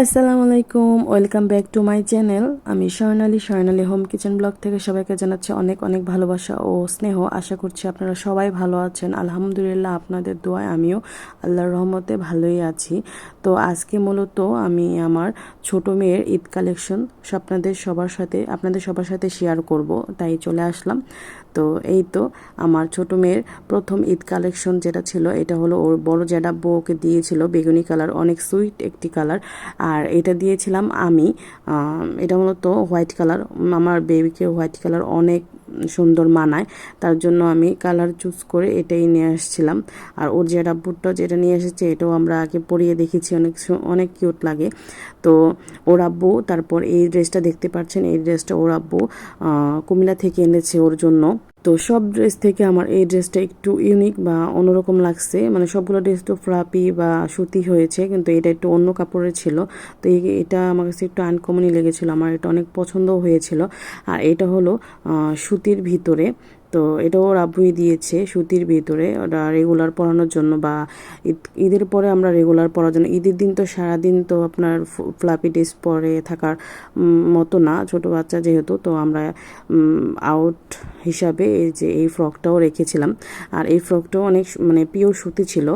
আসসালামু আলাইকুম, welcome back to my channel. আমি Swarnali Swarnali home kitchen blog থেকে সবাইকে জানাচ্ছি অনেক অনেক ভালোবাসা ও স্নেহ। আশা করছি আপনারা সবাই ভালো আছেন। আলহামদুলিল্লাহ আপনাদের দোয়ায় আমিও আল্লাহর রহমতে ভালোই আছি। তো আজকে মূলত আমি আমার ছোট মেয়ের ঈদ কালেকশন আপনাদের সবার সাথে, আপনাদের সবার সাথে শেয়ার করব, তাই চলে আসলাম। তো এই তো আমার ছোট মেয়ের প্রথম ঈদ কালেকশন যেটা ছিল, এটা হলো ওর বড় জ্যাডা বউকে দিয়েছিল বেগুনি কালার, অনেক সুইট একটি কালার। আর এটা দিয়েছিলাম আমি এটা মূলত হোয়াইট কালার। আমার বেবিকে হোয়াইট কালার অনেক সুন্দর মানায়, তার জন্য আমি কালার চুজ করে এটাই নিয়ে আসছিলাম। আর ওর যে ডাব্বুরটা যেটা নিয়ে এসেছে, এটাও আমরা আগে পরিয়ে দেখেছি, অনেক অনেক কিউট লাগে। তো ওর আব্বু, তারপর এই ড্রেসটা দেখতে পাচ্ছেন, এই ড্রেসটা ওর আব্বু কুমিল্লা থেকে এনেছে ওর জন্য। তো সব ড্রেস থেকে আমার এই ড্রেসটা একটু ইউনিক বা অন্যরকম লাগছে। মানে সবগুলো ড্রেস তো ফ্লাপি বা সুতি হয়েছে, কিন্তু এটা একটু অন্য কাপড়ের ছিল। তো এটা আমার কাছে একটু আনকমনই লেগেছিল, আমার এটা অনেক পছন্দও হয়েছিল। আর এটা হলো সুতির ভিতরে। তো এটাও ওর আব্বুই দিয়েছে সুতির ভিতরে। ওটা রেগুলার পরানোর জন্য বা ঈদ, ঈদের পরে আমরা রেগুলার পরার জন্য। ঈদের দিন তো সারাদিন তো আপনার ফ্লাপি ড্রেস পরে থাকার মতো না। ছোট বাচ্চা যেহেতু, তো আমরা আউট হিসাবে এই যে এই ফ্রকটাও রেখেছিলাম। আর এই ফ্রকটাও অনেক মানে পিওর সুতি ছিল।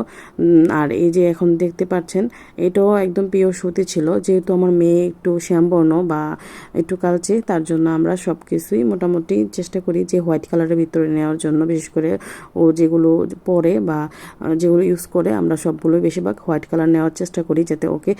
আর এই যে এখন দেখতে পাচ্ছেন, এটাও একদম পিওর সুতি ছিল। যেহেতু আমার মেয়ে একটু শ্যামবর্ণ বা একটু কালচে, তার জন্য আমরা সব কিছুই মোটামুটি চেষ্টা করি যে হোয়াইট কালারের ভিতরে নেওয়ার জন্য, বিশেষ করে ও যেগুলো পরে বা যেগুলো ইউজ করে, আমরা সবগুলো বেশিরভাগ হোয়াইট কালার নেওয়ার চেষ্টা করি যাতে ওকে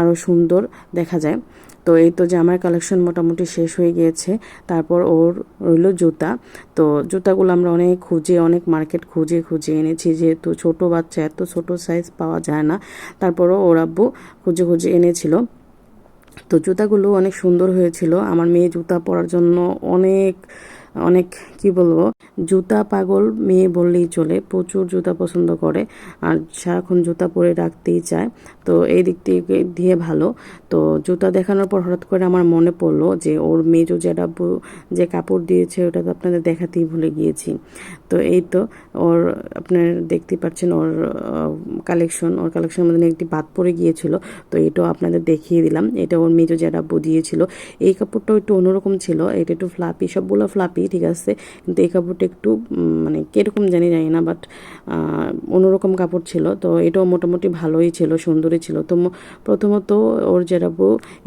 আরও সুন্দর দেখা যায়। তো এই তো জামার কালেকশন মোটামুটি শেষ হয়ে গিয়েছে। তারপর ওর রইল জুতা। তো জুতাগুলো আমরা অনেক খুঁজে, অনেক মার্কেট খুঁজে খুঁজে এনেছি। যেহেতু ছোট বাচ্চা, এত ছোট সাইজ পাওয়া যায় না। তারপরও ওর আব্বু খুঁজে খুঁজে এনেছিল। তো জুতাগুলো অনেক সুন্দর হয়েছিল। আমার মেয়ে জুতা পরার জন্য অনেক অনেক, কি বলব, জুতা পাগল মেয়ে বললেই চলে, প্রচুর জুতা পছন্দ করে আর সারাক্ষণ জুতা পরে রাখতেই চায়। তো এই দিক থেকে দিয়ে ভালো। তো জুতা দেখানোর পর হঠাৎ করে আমার মনে পড়ল যে ওর মেজো যেটা যে কাপড় দিয়েছে ওটা তো আপনাদের দেখাতেই ভুলে গিয়েছি। তো এই তো ওর, আপনার দেখতে পাচ্ছেন ওর কালেকশন ওর কালেকশনের মধ্যে একটি বাদ পড়ে গিয়েছিল। তো এটাও আপনাদের দেখিয়ে দিলাম। এটা ওর মেজো যেটা দিয়েছিল। এই কাপড়টাও একটু অন্যরকম ছিল। এটা একটু ফ্লাপি সবগুলো ফ্লাপি ঠিক আছে। কিন্তু এই কাপড়টা একটু মানে কীরকম জানি জানি না বাট অন্যরকম কাপড় ছিল। তো এটাও মোটামুটি ভালোই ছিল, সুন্দরই ছিল। তো প্রথমত ওর যেটা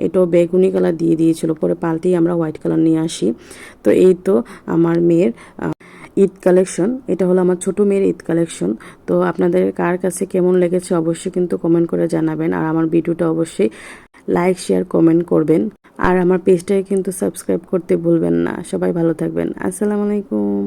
এটাও বেগুনি কালার দিয়ে দিয়েছিল। পরে পাল্টেই আমরা হোয়াইট কালার নিয়ে আসি। তো এই তো আমার মেয়ের ঈদ কালেকশন এটা হলো আমার ছোট মেয়ের ঈদ কালেকশন তো আপনাদের কার কাছে কেমন লেগেছে অবশ্যই কিন্তু কমেন্ট করে জানাবেন। আর আমার ভিডিওটা অবশ্যই লাইক শেয়ার কমেন্ট করবেন। আর আমার পেজটাকে কিন্তু সাবস্ক্রাইব করতে ভুলবেন না। সবাই ভালো থাকবেন। আসসালামু আলাইকুম।